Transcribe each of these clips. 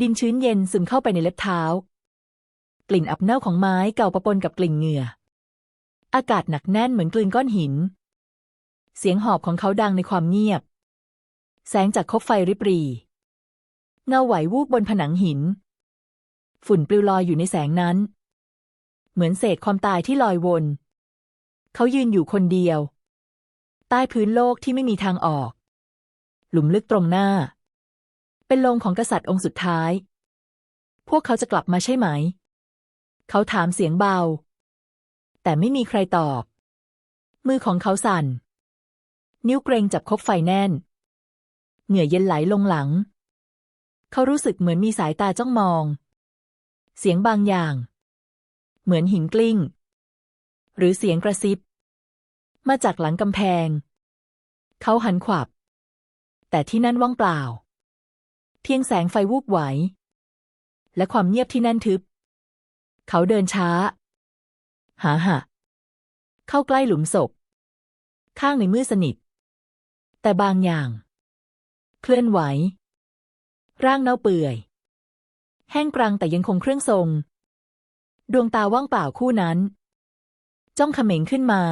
ดินชื้นเย็นซึมเข้าไปในเล็บเท้า กลิ่นอับเน่าของไม้เก่าปะปนกับกลิ่นเหงื่อ อากาศหนักแน่นเหมือนกลืนก้อนหิน เสียงหอบของเขาดังในความเงียบ แสงจากคบไฟริบรีเงาไหววูบบนผนังหิน ฝุ่นปลิวลอยอยู่ในแสงนั้น เหมือนเศษความตายที่ลอยวน เขายืนอยู่คนเดียว ใต้พื้นโลกที่ไม่มีทางออก หลุมลึกตรงหน้า เป็นโลงของกษัตริย์องค์สุดท้าย พวกเขาจะกลับมาใช่ไหม เขาถามเสียงเบา แต่ไม่มีใครตอบ มือของเขาสั่น นิ้วเกรงจับคบไฟแน่น เหงื่อเย็นไหลลงหลัง เขารู้สึกเหมือนมีสายตาจ้องมอง เสียงบางอย่าง เหมือนหินกลิ้ง หรือเสียงกระซิบ มาจากหลังกำแพง เขาหันขวับ แต่ที่นั่นว่างเปล่า พียงแสงไฟวูบไหว และความเงียบที่แน่นทึบ เขาเดินช้า หาหะเข้าใกล้หลุมศพ ข้างในมืดสนิท แต่บางอย่าง เคลื่อนไหว ร่างเน่าเปื่อย แห้งกรังแต่ยังคงเครื่องทรง ดวงตาว่างเปล่าคู่นั้น จ้องเขม็งขึ้นมา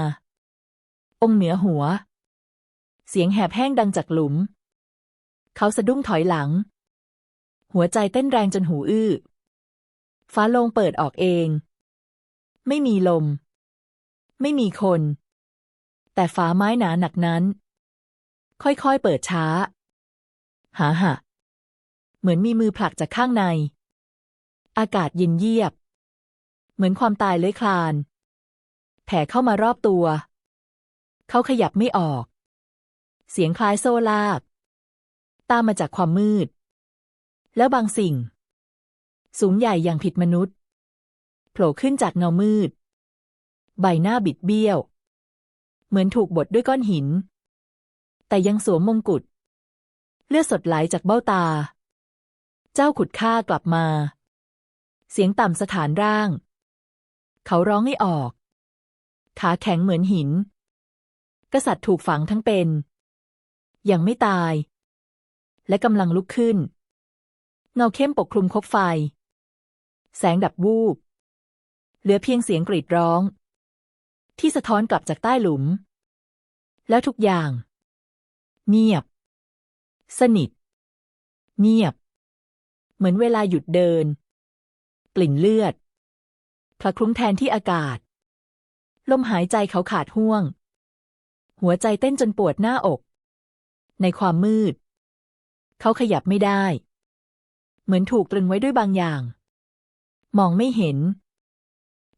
องค์เหนือหัว เสียงแหบแห้งดังจากหลุม เขาสะดุ้งถอยหลัง หัวใจเต้นแรงจนหูอื้อ ฟ้าโลงเปิดออกเอง ไม่มีลม ไม่มีคน แต่ฟ้าไม้หนาหนักนั้น ค่อยๆเปิดช้า หาหะ เหมือนมีมือผลักจากข้างใน อากาศเย็นเยียบ เหมือนความตายเลื้อยคลาน แผ่เข้ามารอบตัว เขาขยับไม่ออก เสียงคล้ายโซ่ลาก ตามมาจากความมืด แล้วบางสิ่ง สูงใหญ่อย่างผิดมนุษย์โผล่ขึ้นจากเงามืด ใบหน้าบิดเบี้ยว เหมือนถูกบดด้วยก้อนหิน แต่ยังสวมมงกุฎเลือดสดไหลจากเบ้าตา เจ้าขุดฆ่ากลับมา เสียงต่ำสถานร่าง เขาร้องไม่ออก ขาแข็งเหมือนหิน กษัตริย์ถูกฝังทั้งเป็น ยังไม่ตาย และกำลังลุกขึ้น เงาเข้มปกคลุมคบไฟ แสงดับวูบ เหลือเพียงเสียงกรีดร้อง ที่สะท้อนกลับจากใต้หลุม แล้วทุกอย่าง เงียบ สนิท เงียบ เหมือนเวลาหยุดเดิน กลิ่นเลือดพละคลุ้งแทนที่อากาศ ลมหายใจเขาขาดห่วง หัวใจเต้นจนปวดหน้าอก ในความมืด เขาขยับไม่ได้ เหมือนถูกตรึงไว้ด้วยบางอย่าง มองไม่เห็น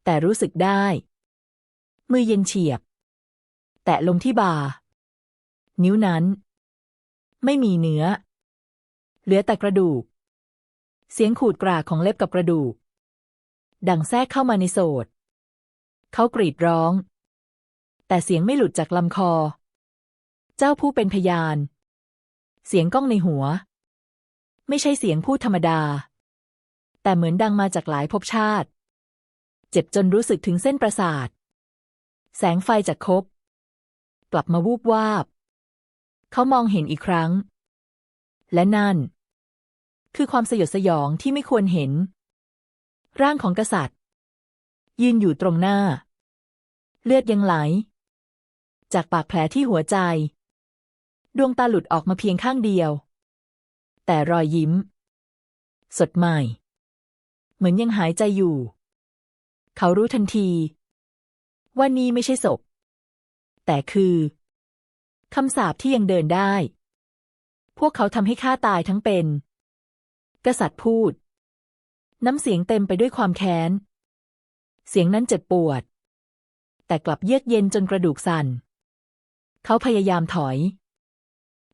แต่รู้สึกได้ มือเย็นเฉียบ แตะลงที่บ่า นิ้วนั้น ไม่มีเนื้อ เหลือแต่กระดูก เสียงขูดกรากของเล็บกับกระดูก ดังแทรกเข้ามาในโสดเขากรีดร้อง แต่เสียงไม่หลุดจากลำคอ เจ้าผู้เป็นพยาน เสียงก้องในหัว ไม่ใช่เสียงพูดธรรมดา แต่เหมือนดังมาจากหลายภพชาติ เจ็บจนรู้สึกถึงเส้นประสาท แสงไฟจากคบ กลับมาวูบวาบ เขามองเห็นอีกครั้ง และนั่น คือความสยดสยองที่ไม่ควรเห็น ร่างของกษัตริย์ ยืนอยู่ตรงหน้า เลือดยังไหล จากปากแผลที่หัวใจ ดวงตาหลุดออกมาเพียงข้างเดียว แต่รอยยิ้ม สดใหม่ เหมือนยังหายใจอยู่ เขารู้ทันที ว่านี่ไม่ใช่ศพ แต่คือคำสาปที่ยังเดินได้ พวกเขาทำให้ข้าตายทั้งเป็น กษัตริย์พูด น้ำเสียงเต็มไปด้วยความแค้น เสียงนั้นเจ็บปวด แต่กลับเยือกเย็นจนกระดูกสั่น เขาพยายามถอย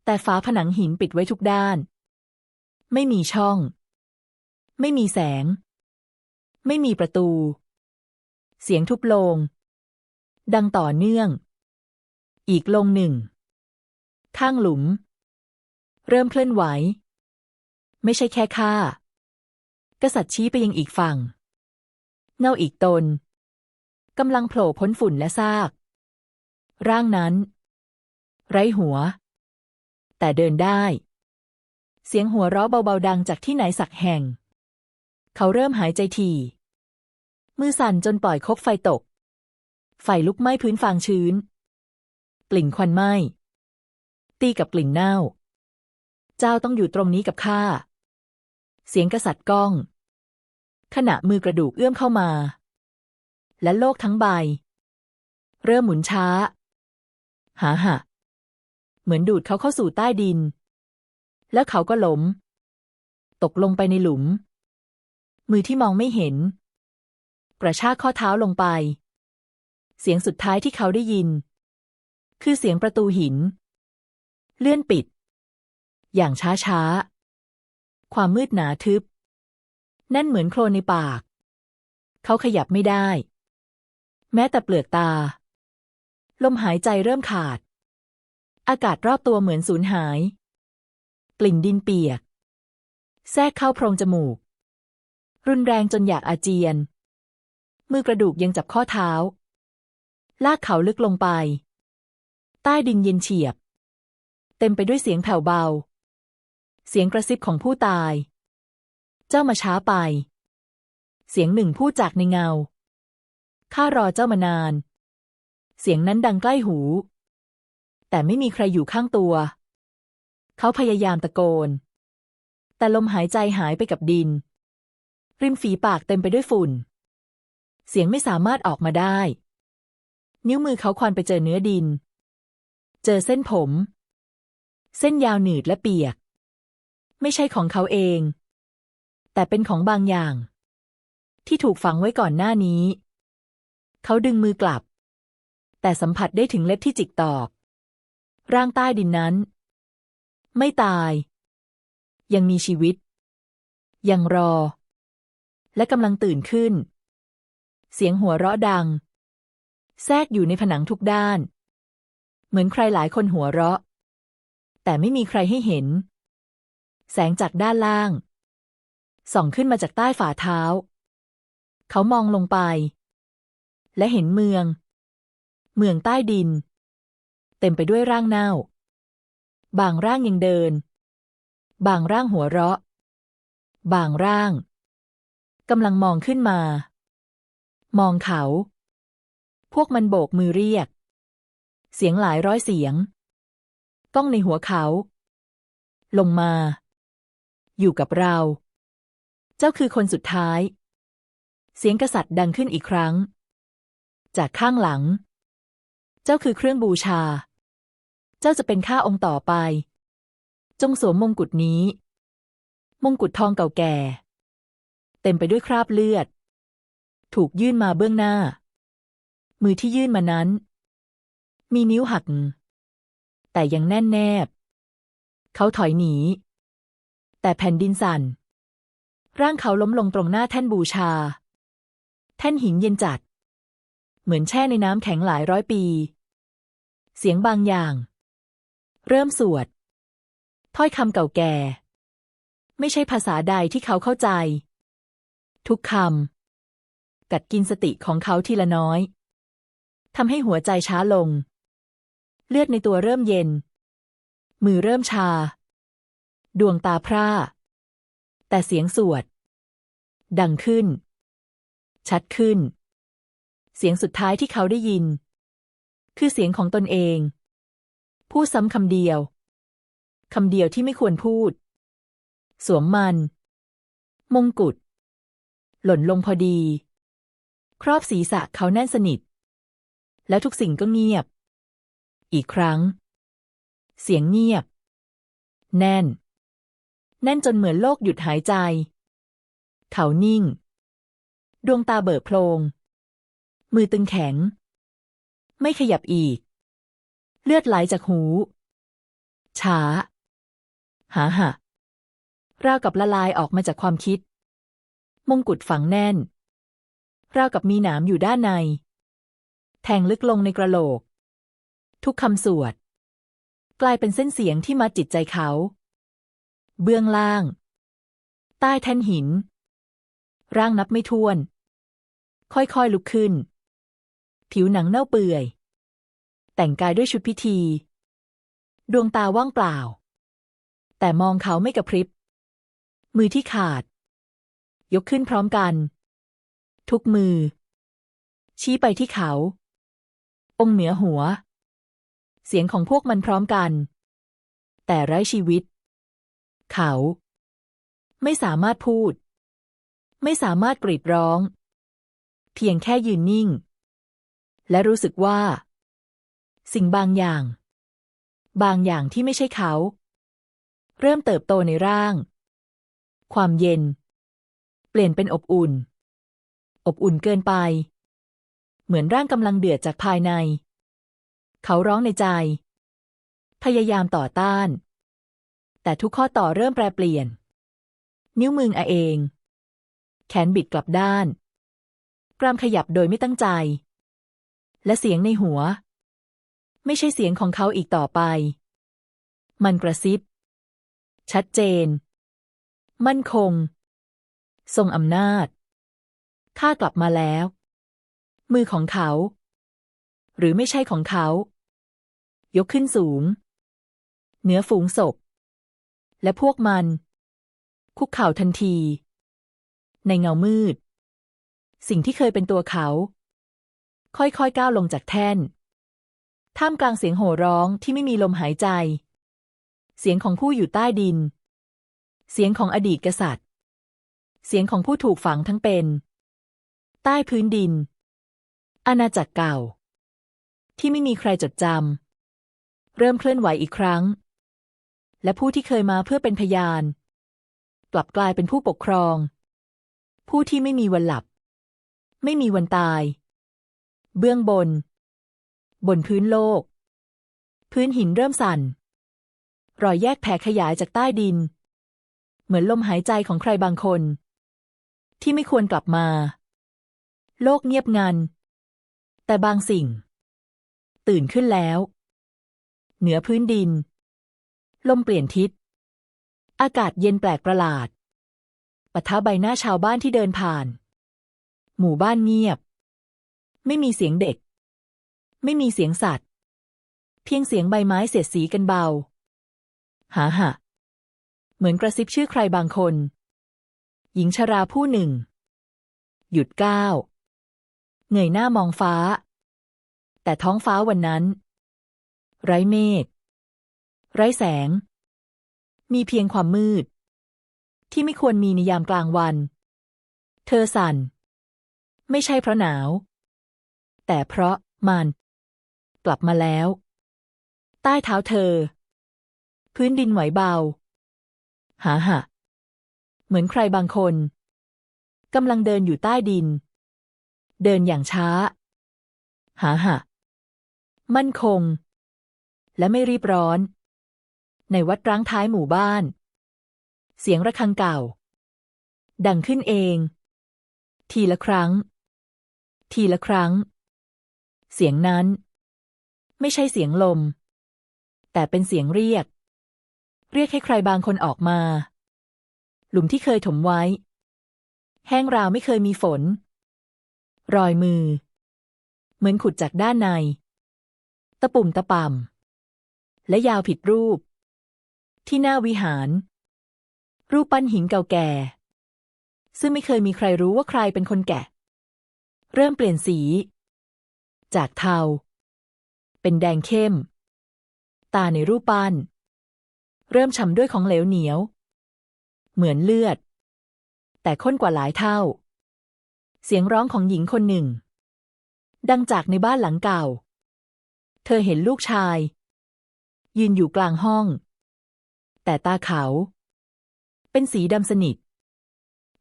แต่ฝาผนังหินปิดไว้ทุกด้าน ไม่มีช่อง ไม่มีแสง ไม่มีประตู เสียงทุบโลง ดังต่อเนื่อง อีกลงหนึ่ง ข้างหลุม เริ่มเคลื่อนไหว ไม่ใช่แค่ข้ากษัตริย์ชี้ไปยังอีกฝั่ง เงาอีกตนกำลังโผล่พ้นฝุ่นและซาก ร่างนั้น ไร้หัว แต่เดินได้ เสียงหัวเราะเบาๆดังจากที่ไหนสักแห่ง เขาเริ่มหายใจถี่มือสั่นจนปล่อยคบไฟตก ไฟลุกไหม้พื้นฟางชื้นกลิ่นควันไหม้ ตีกับกลิ่นเน่า เจ้าต้องอยู่ตรงนี้กับข้า เสียงกษัตริย์ก้อง ขณะมือกระดูกเอื้อมเข้ามา และโลกทั้งใบ เริ่มหมุนช้า หาหะเหมือนดูดเขาเข้าสู่ใต้ดิน แล้วเขาก็ล้ม ตกลงไปในหลุม มือที่มองไม่เห็น กระชากข้อเท้าลงไป เสียงสุดท้ายที่เขาได้ยิน คือเสียงประตูหิน เลื่อนปิด อย่างช้าช้าๆความมืดหนาทึบแน่นเหมือนโคลนในปาก เขาขยับไม่ได้ แม้แต่เปลือกตา ลมหายใจเริ่มขาด อากาศรอบตัวเหมือนสูญหาย กลิ่นดินเปียก แทรกเข้าโพรงจมูก รุนแรงจนอยากอาเจียน มือกระดูกยังจับข้อเท้า ลากเขาลึกลงไป ใต้ดินเย็นเฉียบ เต็มไปด้วยเสียงแผ่วเบา เสียงกระซิบของผู้ตาย เจ้ามาช้าไป เสียงหนึ่งพูดจากในเงา ข้ารอเจ้ามานาน เสียงนั้นดังใกล้หู แต่ไม่มีใครอยู่ข้างตัว เขาพยายามตะโกน แต่ลมหายใจหายไปกับดิน ริมฝีปากเต็มไปด้วยฝุ่น เสียงไม่สามารถออกมาได้ นิ้วมือเขาควันไปเจอเนื้อดิน เจอเส้นผม เส้นยาวหนืดและเปียก ไม่ใช่ของเขาเอง แต่เป็นของบางอย่าง ที่ถูกฝังไว้ก่อนหน้านี้ เขาดึงมือกลับ แต่สัมผัสได้ถึงเล็บที่จิกตอกร่างใต้ดินนั้น ไม่ตาย ยังมีชีวิต ยังรอ และกำลังตื่นขึ้น เสียงหัวเราะดัง แทรกอยู่ในผนังทุกด้าน เหมือนใครหลายคนหัวเราะ แต่ไม่มีใครให้เห็น แสงจากด้านล่าง ส่องขึ้นมาจากใต้ฝ่าเท้า เขามองลงไป และเห็นเมือง เมืองใต้ดิน เต็มไปด้วยร่างเน่า บางร่างยังเดิน บางร่างหัวเราะ บางร่างกำลังมองขึ้นมา มองเขา พวกมันโบกมือเรียก เสียงหลายร้อยเสียง ก้องในหัวเขา ลงมา อยู่กับเรา เจ้าคือคนสุดท้าย เสียงกษัตริย์ดังขึ้นอีกครั้ง จากข้างหลัง เจ้าคือเครื่องบูชา เจ้าจะเป็นข้าองค์ต่อไป จงสวมมงกุฎนี้ มงกุฎทองเก่าแก่ เต็มไปด้วยคราบเลือด ถูกยื่นมาเบื้องหน้า มือที่ยื่นมานั้น มีนิ้วหัก แต่ยังแน่นแนบ เขาถอยหนี แต่แผ่นดินสั่น ร่างเขาล้มลงตรงหน้าแท่นบูชา แท่นหินเย็นจัด เหมือนแช่ในน้ำแข็งหลายร้อยปีเสียงบางอย่าง เริ่มสวด ถ้อยคำเก่าแก่ ไม่ใช่ภาษาใดที่เขาเข้าใจ ทุกคำกัดกินสติของเขาทีละน้อยทำให้หัวใจช้าลง เลือดในตัวเริ่มเย็น มือเริ่มชา ดวงตาพร่า แต่เสียงสวด ดังขึ้น ชัดขึ้น เสียงสุดท้ายที่เขาได้ยิน คือเสียงของตนเอง พูดซ้ำคำเดียว คำเดียวที่ไม่ควรพูด สวมมัน มงกุฎหล่นลงพอดี ครอบศีรษะเขาแน่นสนิท แล้วทุกสิ่งก็เงียบ อีกครั้ง เสียงเงียบ แน่น แน่นจนเหมือนโลกหยุดหายใจ เขานิ่ง ดวงตาเบิกโพลง มือตึงแข็ง ไม่ขยับอีก เลือดไหลจากหู ช้า หาหะราวกับละลายออกมาจากความคิด มงกุฎฝังแน่น ราวกับมีหนามอยู่ด้านใน แทงลึกลงในกระโหลก ทุกคำสวด กลายเป็นเส้นเสียงที่มัดจิตใจเขา เบื้องล่าง ใต้แท่นหิน ร่างนับไม่ถ้วน ค่อยๆลุกขึ้น ผิวหนังเน่าเปื่อย แต่งกายด้วยชุดพิธี ดวงตาว่างเปล่า แต่มองเขาไม่กระพริบ มือที่ขาด ยกขึ้นพร้อมกัน ทุกมือ ชี้ไปที่เขา องค์เหนือหัว เสียงของพวกมันพร้อมกัน แต่ไร้ชีวิต เขา ไม่สามารถพูด ไม่สามารถกรีดร้อง เพียงแค่ยืนนิ่ง และรู้สึกว่า สิ่งบางอย่าง บางอย่างที่ไม่ใช่เขา เริ่มเติบโตในร่าง ความเย็น เปลี่ยนเป็นอบอุ่น อบอุ่นเกินไป เหมือนร่างกำลังเดือดจากภายใน เขาร้องในใจ พยายามต่อต้าน แต่ทุกข้อต่อเริ่มแปรเปลี่ยน นิ้วมืออาเอง แขนบิดกลับด้าน กรามขยับโดยไม่ตั้งใจ และเสียงในหัว ไม่ใช่เสียงของเขาอีกต่อไป มันกระซิบ ชัดเจน มั่นคง ทรงอำนาจ ข้ากลับมาแล้ว มือของเขา หรือไม่ใช่ของเขา ยกขึ้นสูง เหนือฝูงศพ และพวกมัน คุกเข่าทันที ในเงามืด สิ่งที่เคยเป็นตัวเขา ค่อยๆก้าวลงจากแท่น ท่ามกลางเสียงโห่ร้องที่ไม่มีลมหายใจ เสียงของผู้อยู่ใต้ดิน เสียงของอดีตกษัตริย์ เสียงของผู้ถูกฝังทั้งเป็น ใต้พื้นดิน อาณาจักรเก่า ที่ไม่มีใครจดจำเริ่มเคลื่อนไหวอีกครั้ง และผู้ที่เคยมาเพื่อเป็นพยาน กลับกลายเป็นผู้ปกครอง ผู้ที่ไม่มีวันหลับ ไม่มีวันตาย เบื้องบน บนพื้นโลก พื้นหินเริ่มสั่น รอยแยกแผ่ขยายจากใต้ดิน เหมือนลมหายใจของใครบางคน ที่ไม่ควรกลับมา โลกเงียบงัน แต่บางสิ่ง ตื่นขึ้นแล้ว เหนือพื้นดิน ลมเปลี่ยนทิศ อากาศเย็นแปลกประหลาดปะทะใบหน้าชาวบ้านที่เดินผ่าน หมู่บ้านเงียบ ไม่มีเสียงเด็ก ไม่มีเสียงสัตว์ เพียงเสียงใบไม้เสียดสีกันเบา หาหะ เหมือนกระซิบชื่อใครบางคน หญิงชราผู้หนึ่ง หยุดก้าวเงยหน้ามองฟ้า แต่ท้องฟ้าวันนั้น ไร้เมฆไร้แสง มีเพียงความมืด ที่ไม่ควรมีในยามกลางวัน เธอสั่น ไม่ใช่เพราะหนาว แต่เพราะมัน กลับมาแล้ว ใต้เท้าเธอ พื้นดินไหวเบา หาหะ เหมือนใครบางคนกำลังเดินอยู่ใต้ดิน เดินอย่างช้า หาหะ มั่นคง และไม่รีบร้อน ในวัดร้างท้ายหมู่บ้าน เสียงระฆังเก่า ดังขึ้นเอง ทีละครั้ง ทีละครั้ง เสียงนั้น ไม่ใช่เสียงลม แต่เป็นเสียงเรียก เรียกให้ใครบางคนออกมา หลุมที่เคยถมไว้ แห้งราวไม่เคยมีฝน รอยมือ เหมือนขุดจากด้านใน ตะปุ่มตะป่ำและยาวผิดรูป ที่หน้าวิหาร รูปปั้นหินเก่าแก่ ซึ่งไม่เคยมีใครรู้ว่าใครเป็นคนแกะ เริ่มเปลี่ยนสี จากเทา เป็นแดงเข้ม ตาในรูปปั้น เริ่มฉ่ำด้วยของเหลวเหนียว เหมือนเลือด แต่ข้นกว่าหลายเท่า เสียงร้องของหญิงคนหนึ่ง ดังจากในบ้านหลังเก่า เธอเห็นลูกชาย ยืนอยู่กลางห้อง แต่ตาเขา เป็นสีดำสนิท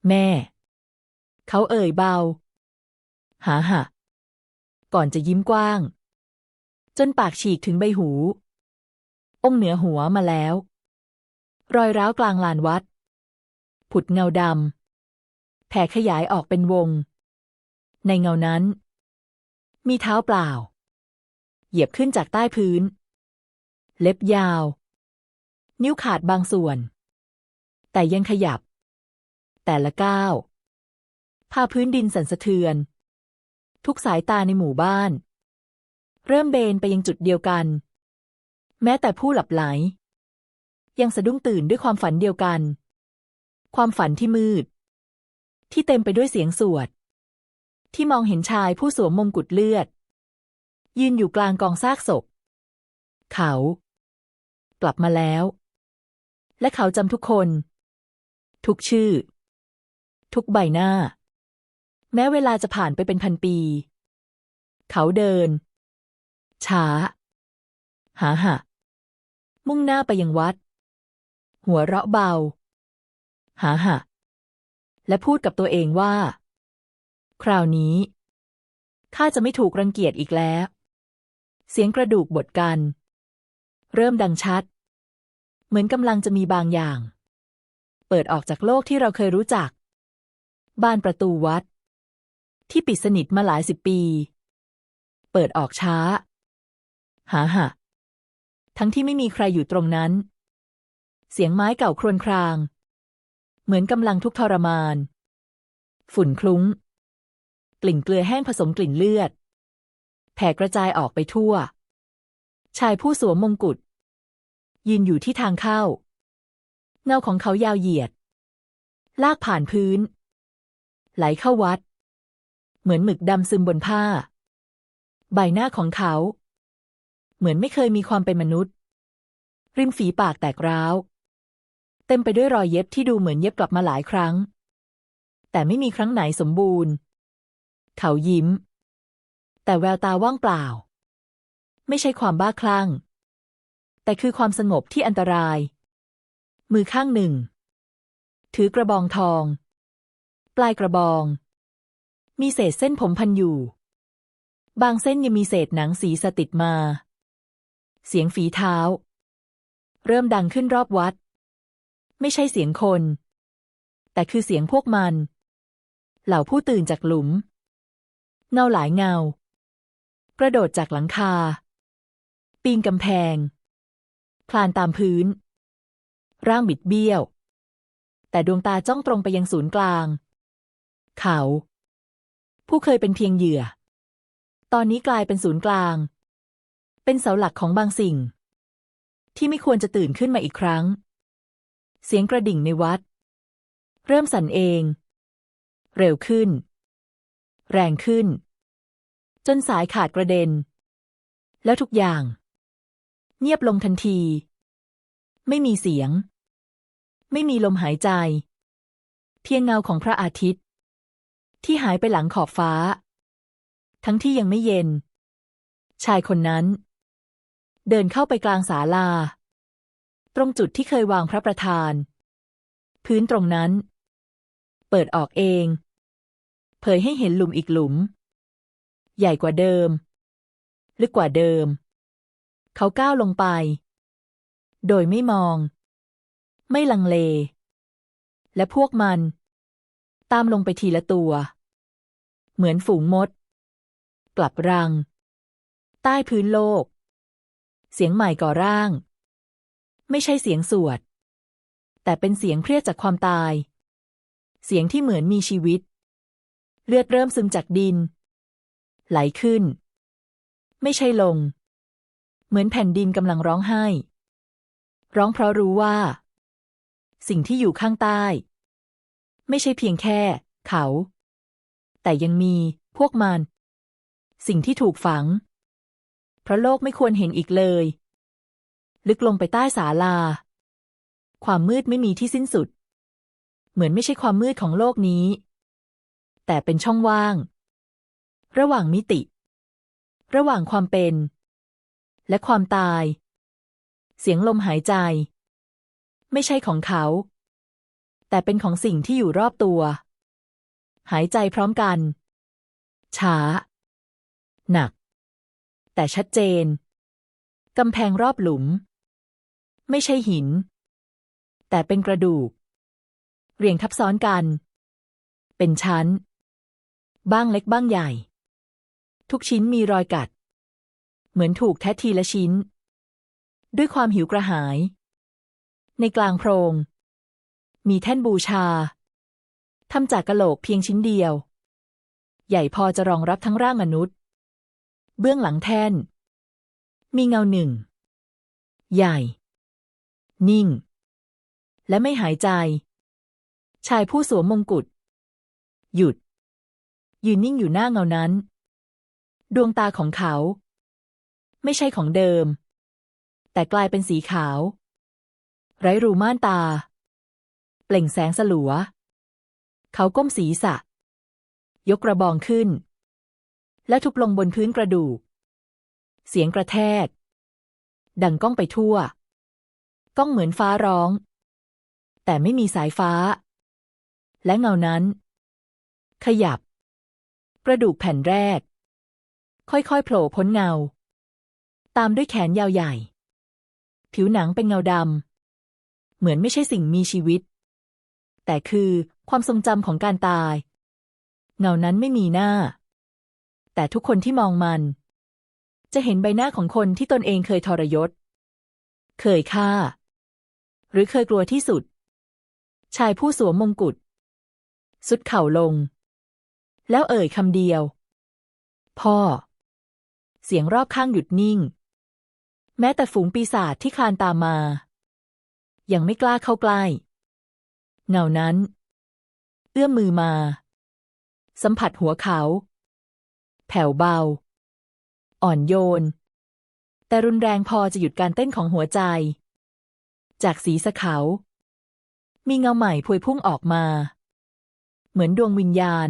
แม่ เขาเอ่ยเบาหาหะก่อนจะยิ้มกว้าง จนปากฉีกถึงใบหู องค์เหนือหัวมาแล้ว รอยร้าวกลางลานวัด ผุดเงาดำแผ่ขยายออกเป็นวง ในเงานั้น มีเท้าเปล่า เหยียบขึ้นจากใต้พื้น เล็บยาว นิ้วขาดบางส่วน แต่ยังขยับ แต่ละก้าวพาพื้นดินสั่นสะเทือน ทุกสายตาในหมู่บ้าน เริ่มเบนไปยังจุดเดียวกัน แม้แต่ผู้หลับไหล ยังสะดุ้งตื่นด้วยความฝันเดียวกัน ความฝันที่มืด ที่เต็มไปด้วยเสียงสวด ที่มองเห็นชายผู้สวมมงกุฎเลือด ยืนอยู่กลางกองซากศพ เขา กลับมาแล้ว และเขาจำทุกคน ทุกชื่อ ทุกใบหน้า แม้เวลาจะผ่านไปเป็นพันปี เขาเดิน ช้า หาหะ มุ่งหน้าไปยังวัด หัวเราะเบา หาหะ และพูดกับตัวเองว่า คราวนี้ข้าจะไม่ถูกรังเกียจอีกแล้ว เสียงกระดูกบดกัน เริ่มดังชัด เหมือนกำลังจะมีบางอย่าง เปิดออกจากโลกที่เราเคยรู้จัก บ้านประตูวัด ที่ปิดสนิทมาหลายสิบปี เปิดออกช้า หาหะทั้งที่ไม่มีใครอยู่ตรงนั้น เสียงไม้เก่าครวญคราง เหมือนกำลังทุกข์ทรมาน ฝุ่นคลุ้ง กลิ่นเกลือแห้งผสมกลิ่นเลือด แผ่กระจายออกไปทั่ว ชายผู้สวมมงกุฎยืนอยู่ที่ทางเข้า เงาของเขายาวเหยียด ลากผ่านพื้น ไหลเข้าวัด เหมือนหมึกดำซึมบนผ้า ใบหน้าของเขา เหมือนไม่เคยมีความเป็นมนุษย์ ริมฝีปากแตกร้าว เต็มไปด้วยรอยเย็บที่ดูเหมือนเย็บกลับมาหลายครั้ง แต่ไม่มีครั้งไหนสมบูรณ์ เขายิ้ม แต่แววตาว่างเปล่า ไม่ใช่ความบ้าคลั่ง แต่คือความสงบที่อันตราย มือข้างหนึ่ง ถือกระบองทอง ปลายกระบอง มีเศษเส้นผมพันอยู่ บางเส้นยังมีเศษหนังสีสติดมา เสียงฝีเท้า เริ่มดังขึ้นรอบวัด ไม่ใช่เสียงคน แต่คือเสียงพวกมัน เหล่าผู้ตื่นจากหลุม เงาหลายเงา กระโดดจากหลังคา ปีนกำแพง คลานตามพื้น ร่างบิดเบี้ยว แต่ดวงตาจ้องตรงไปยังศูนย์กลาง เขา ผู้เคยเป็นเพียงเหยื่อ ตอนนี้กลายเป็นศูนย์กลาง เป็นเสาหลักของบางสิ่ง ที่ไม่ควรจะตื่นขึ้นมาอีกครั้ง เสียงกระดิ่งในวัด เริ่มสั่นเอง เร็วขึ้น แรงขึ้น จนสายขาดกระเด็น แล้วทุกอย่าง เงียบลงทันที ไม่มีเสียง ไม่มีลมหายใจ เพียงเงาของพระอาทิตย์ ที่หายไปหลังขอบฟ้า ทั้งที่ยังไม่เย็นชายคนนั้น เดินเข้าไปกลางศาลา ตรงจุดที่เคยวางพระประธาน พื้นตรงนั้น เปิดออกเอง เผยให้เห็นหลุมอีกหลุม ใหญ่กว่าเดิม ลึกกว่าเดิม เขาก้าวลงไป โดยไม่มอง ไม่ลังเล และพวกมัน ตามลงไปทีละตัว เหมือนฝูงมด กลับรัง ใต้พื้นโลก เสียงใหม่ก่อร่าง ไม่ใช่เสียงสวด แต่เป็นเสียงเครียดจากความตาย เสียงที่เหมือนมีชีวิต เลือดเริ่มซึมจากดิน ไหลขึ้น ไม่ใช่ลง เหมือนแผ่นดินกำลังร้องไห้ ร้องเพราะรู้ว่า สิ่งที่อยู่ข้างใต้ ไม่ใช่เพียงแค่ เขา แต่ยังมีพวกมัน สิ่งที่ถูกฝัง เพราะโลกไม่ควรเห็นอีกเลย ลึกลงไปใต้ศาลา ความมืดไม่มีที่สิ้นสุด เหมือนไม่ใช่ความมืดของโลกนี้ แต่เป็นช่องว่าง ระหว่างมิติ ระหว่างความเป็น และความตาย เสียงลมหายใจ ไม่ใช่ของเขา แต่เป็นของสิ่งที่อยู่รอบตัว หายใจพร้อมกันช้า หนัก แต่ชัดเจน กำแพงรอบหลุม ไม่ใช่หิน แต่เป็นกระดูก เรียงทับซ้อนกัน เป็นชั้น บ้างเล็กบ้างใหญ่ ทุกชิ้นมีรอยกัด เหมือนถูกแทะทีละชิ้น ด้วยความหิวกระหาย ในกลางโพรง มีแท่นบูชาทำจากกะโหลกเพียงชิ้นเดียว ใหญ่พอจะรองรับทั้งร่างมนุษย์ เบื้องหลังแท่น มีเงาหนึ่ง ใหญ่ นิ่ง และไม่หายใจ ชายผู้สวมมงกุฎหยุด ยืนนิ่งอยู่หน้าเงานั้น ดวงตาของเขา ไม่ใช่ของเดิม แต่กลายเป็นสีขาว ไร้รูม่านตา เปล่งแสงสลัว เขาก้มศีรษะ ยกกระบองขึ้น และทุบลงบนพื้นกระดูก เสียงกระแทก ดังก้องไปทั่ว ก้องเหมือนฟ้าร้อง แต่ไม่มีสายฟ้า และเงานั้น ขยับ กระดูกแผ่นแรก ค่อยๆโผล่พ้นเงา ตามด้วยแขนยาวใหญ่ ผิวหนังเป็นเงาดำ เหมือนไม่ใช่สิ่งมีชีวิต แต่คือความทรงจำของการตาย เงานั้นไม่มีหน้า แต่ทุกคนที่มองมัน จะเห็นใบหน้าของคนที่ตนเองเคยทรยศ เคยฆ่า หรือเคยกลัวที่สุด ชายผู้สวมมงกุฎสุดเข่าลง แล้วเอ่ยคำเดียว พ่อ เสียงรอบข้างหยุดนิ่ง แม้แต่ฝูงปีศาจที่คลานตามมา ยังไม่กล้าเข้าใกล้เงานั้น เอื้อมมือมา สัมผัสหัวเขา ผ่วเบา อ่อนโยน แต่รุนแรงพอจะหยุดการเต้นของหัวใจ จากสีสะเขา มีเงาใหม่พวยพุ่งออกมา เหมือนดวงวิญญาณ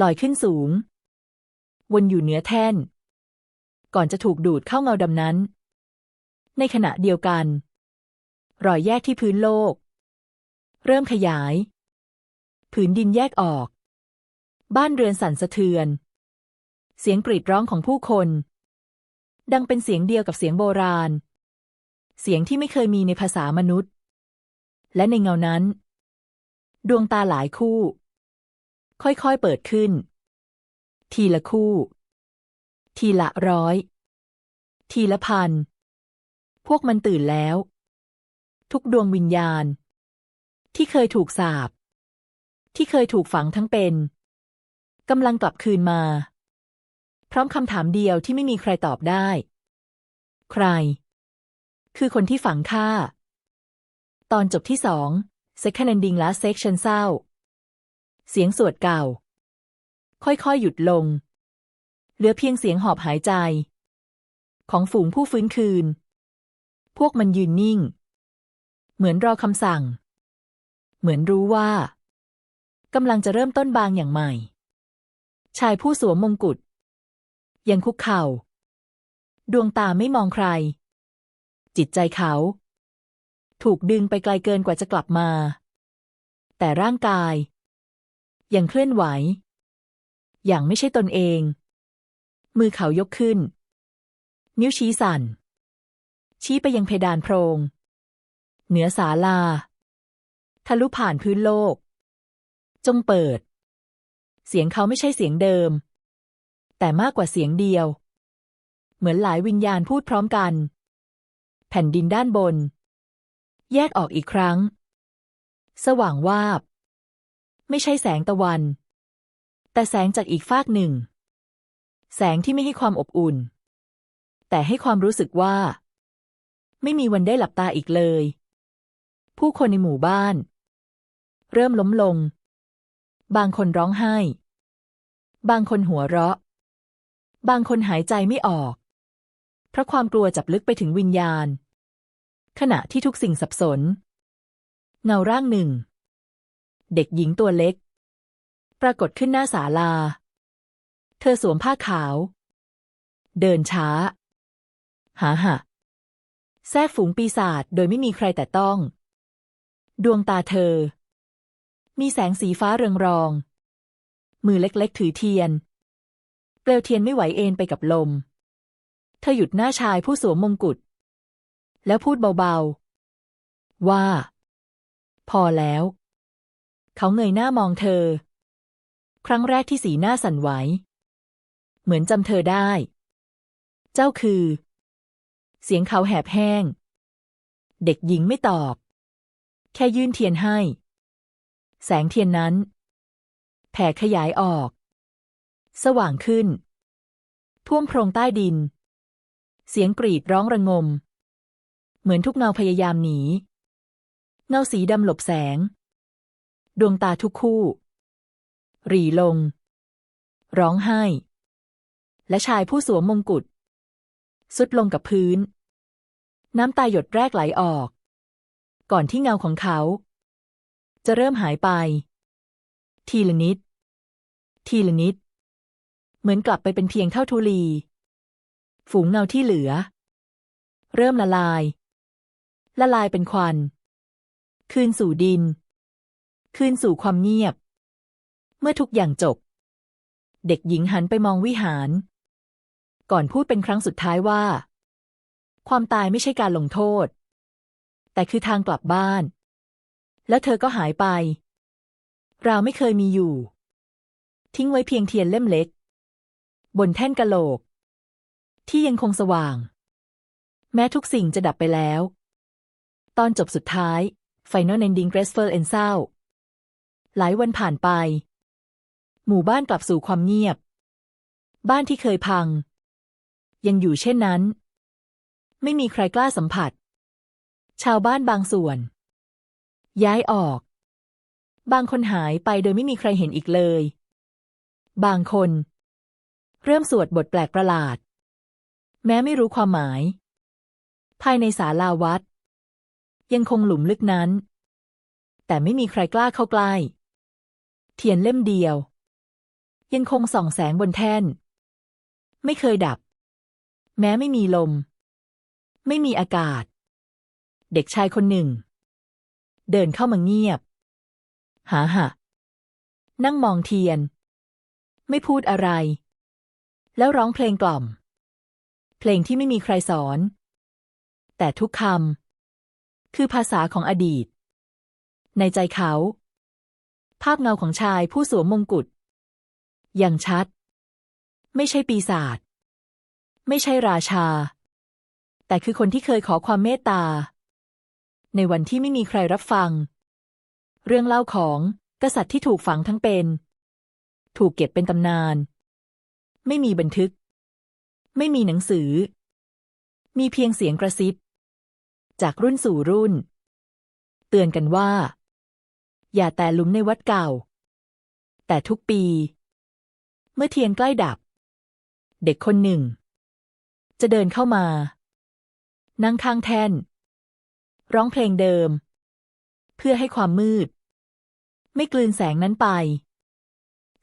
ลอยขึ้นสูง วนอยู่เหนือแท่น ก่อนจะถูกดูดเข้าเงาดำนั้น ในขณะเดียวกัน รอยแยกที่พื้นโลก เริ่มขยาย ผืนดินแยกออกบ้านเรือนสั่นสะเทือน เสียงกรีดร้องของผู้คน ดังเป็นเสียงเดียวกับเสียงโบราณ เสียงที่ไม่เคยมีในภาษามนุษย์ และในเงานั้น ดวงตาหลายคู่ ค่อยๆเปิดขึ้น ทีละคู่ ทีละร้อย ทีละพัน พวกมันตื่นแล้ว ทุกดวงวิญญาณ ที่เคยถูกสาปที่เคยถูกฝังทั้งเป็นกำลังกลับคืนมา พร้อมคำถามเดียวที่ไม่มีใครตอบได้ ใคร คือคนที่ฝังฆ่าตอนจบที่สอง Second Ending Last Section เศร้า เสียงสวดเก่า ค่อยๆ หยุดลง เหลือเพียงเสียงหอบหายใจ ของฝูงผู้ฟื้นคืน พวกมันยืนนิ่ง เหมือนรอคำสั่ง เหมือนรู้ว่ากำลังจะเริ่มต้นบางอย่างใหม่ ชายผู้สวมมงกุฎ ยังคุกเข่า ดวงตาไม่มองใคร จิตใจเขา ถูกดึงไปไกลเกินกว่าจะกลับมา แต่ร่างกาย ยังเคลื่อนไหว อย่างไม่ใช่ตนเอง มือเขายกขึ้น นิ้วชี้สั่น ชี้ไปยังเพดานโพรง เหนือศาลา ทะลุผ่านพื้นโลก จงเปิด เสียงเขาไม่ใช่เสียงเดิม แต่มากกว่าเสียงเดียว เหมือนหลายวิญญาณพูดพร้อมกัน แผ่นดินด้านบน แยกออกอีกครั้ง สว่างวาบ ไม่ใช่แสงตะวัน แต่แสงจากอีกฟากหนึ่ง แสงที่ไม่ให้ความอบอุ่น แต่ให้ความรู้สึกว่า ไม่มีวันได้หลับตาอีกเลย ผู้คนในหมู่บ้าน เริ่มล้มลง บางคนร้องไห้บางคนหัวเราะ บางคนหายใจไม่ออก เพราะความกลัวจับลึกไปถึงวิญญาณ ขณะที่ทุกสิ่งสับสน เงาร่างหนึ่ง เด็กหญิงตัวเล็ก ปรากฏขึ้นหน้าศาลา เธอสวมผ้าขาว เดินช้า หาหะแทรกฝูงปีศาจโดยไม่มีใครแต่ต้อง ดวงตาเธอ มีแสงสีฟ้าเรืองรอง มือเล็กๆ ถือเทียน เปลวเทียนไม่ไหวเอ็นไปกับลม เธอหยุดหน้าชายผู้สวมมงกุฎแล้วพูดเบาๆ ว่า พอแล้ว เขาเงยหน้ามองเธอ ครั้งแรกที่สีหน้าสั่นไหว เหมือนจำเธอได้ เจ้าคือ เสียงเขาแหบแห้ง เด็กหญิงไม่ตอบ แค่ยื่นเทียนให้ แสงเทียนนั้น แผ่ขยายออก สว่างขึ้น ท่วมโพรงใต้ดิน เสียงกรีดร้องระงม เหมือนทุกเงาพยายามหนี เงาสีดำหลบแสง ดวงตาทุกคู่ หรีลง ร้องไห้ และชายผู้สวมมงกุฎสุดลงกับพื้น น้ำตาหยดแรกไหลออก ก่อนที่เงาของเขา จะเริ่มหายไป ทีละนิด ทีละนิด เหมือนกลับไปเป็นเพียงเท่าทุลี ฝูงเงาที่เหลือ เริ่มละลาย ละลายเป็นควัน คืนสู่ดิน คืนสู่ความเงียบ เมื่อทุกอย่างจบ เด็กหญิงหันไปมองวิหาร ก่อนพูดเป็นครั้งสุดท้ายว่า ความตายไม่ใช่การลงโทษ แต่คือทางกลับบ้าน แล้วเธอก็หายไป เราไม่เคยมีอยู่ ทิ้งไว้เพียงเทียนเล่มเล็ก บนแท่นกะโหลก ที่ยังคงสว่าง แม้ทุกสิ่งจะดับไปแล้ว ตอนจบสุดท้าย Final Ending Graceful and เศร้าหลายวันผ่านไป หมู่บ้านกลับสู่ความเงียบ บ้านที่เคยพัง ยังอยู่เช่นนั้น ไม่มีใครกล้าสัมผัส ชาวบ้านบางส่วน ย้ายออก บางคนหายไปโดยไม่มีใครเห็นอีกเลย บางคน เริ่มสวดบทแปลกประหลาด แม้ไม่รู้ความหมาย ภายในศาลาวัด ยังคงหลุมลึกนั้น แต่ไม่มีใครกล้าเข้าใกล้ เทียนเล่มเดียว ยังคงส่องแสงบนแท่น ไม่เคยดับ แม้ไม่มีลม ไม่มีอากาศ เด็กชายคนหนึ่ง เดินเข้ามาเงียบ หาหะนั่งมองเทียน ไม่พูดอะไร แล้วร้องเพลงกล่อม เพลงที่ไม่มีใครสอน แต่ทุกคำคือภาษาของอดีต ในใจเขา ภาพเงาของชายผู้สวมมงกุฎอย่างชัด ไม่ใช่ปีศาจไม่ใช่ราชา แต่คือคนที่เคยขอความเมตตา ในวันที่ไม่มีใครรับฟัง เรื่องเล่าของกษัตริย์ที่ถูกฝังทั้งเป็น ถูกเก็บเป็นตำนาน ไม่มีบันทึก ไม่มีหนังสือ มีเพียงเสียงกระซิบ จากรุ่นสู่รุ่น เตือนกันว่า อย่าแต่ลุมในวัดเก่า แต่ทุกปี เมื่อเทียนใกล้ดับ เด็กคนหนึ่ง จะเดินเข้ามา นั่งข้างแท่น ร้องเพลงเดิม เพื่อให้ความมืด ไม่กลืนแสงนั้นไป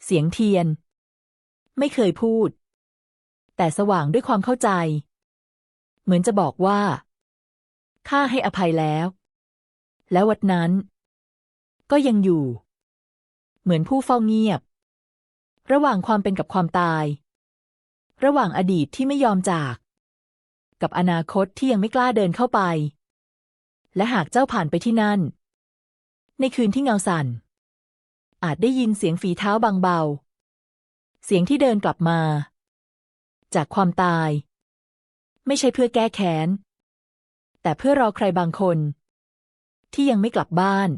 เสียงเทียน ไม่เคยพูด แต่สว่างด้วยความเข้าใจ เหมือนจะบอกว่าข้าให้อภัยแล้ว แล้ววัดนั้น ก็ยังอยู่ เหมือนผู้เฝ้าเงียบ ระหว่างความเป็นกับความตาย ระหว่างอดีตที่ไม่ยอมจาก กับอนาคตที่ยังไม่กล้าเดินเข้าไป และหากเจ้าผ่านไปที่นั่น ในคืนที่เงาสั่นอาจได้ยินเสียงฝีเท้าบางเบา เสียงที่เดินกลับมา จากความตาย ไม่ใช่เพื่อแก้แค้น แต่เพื่อรอใครบางคน ที่ยังไม่กลับบ้าน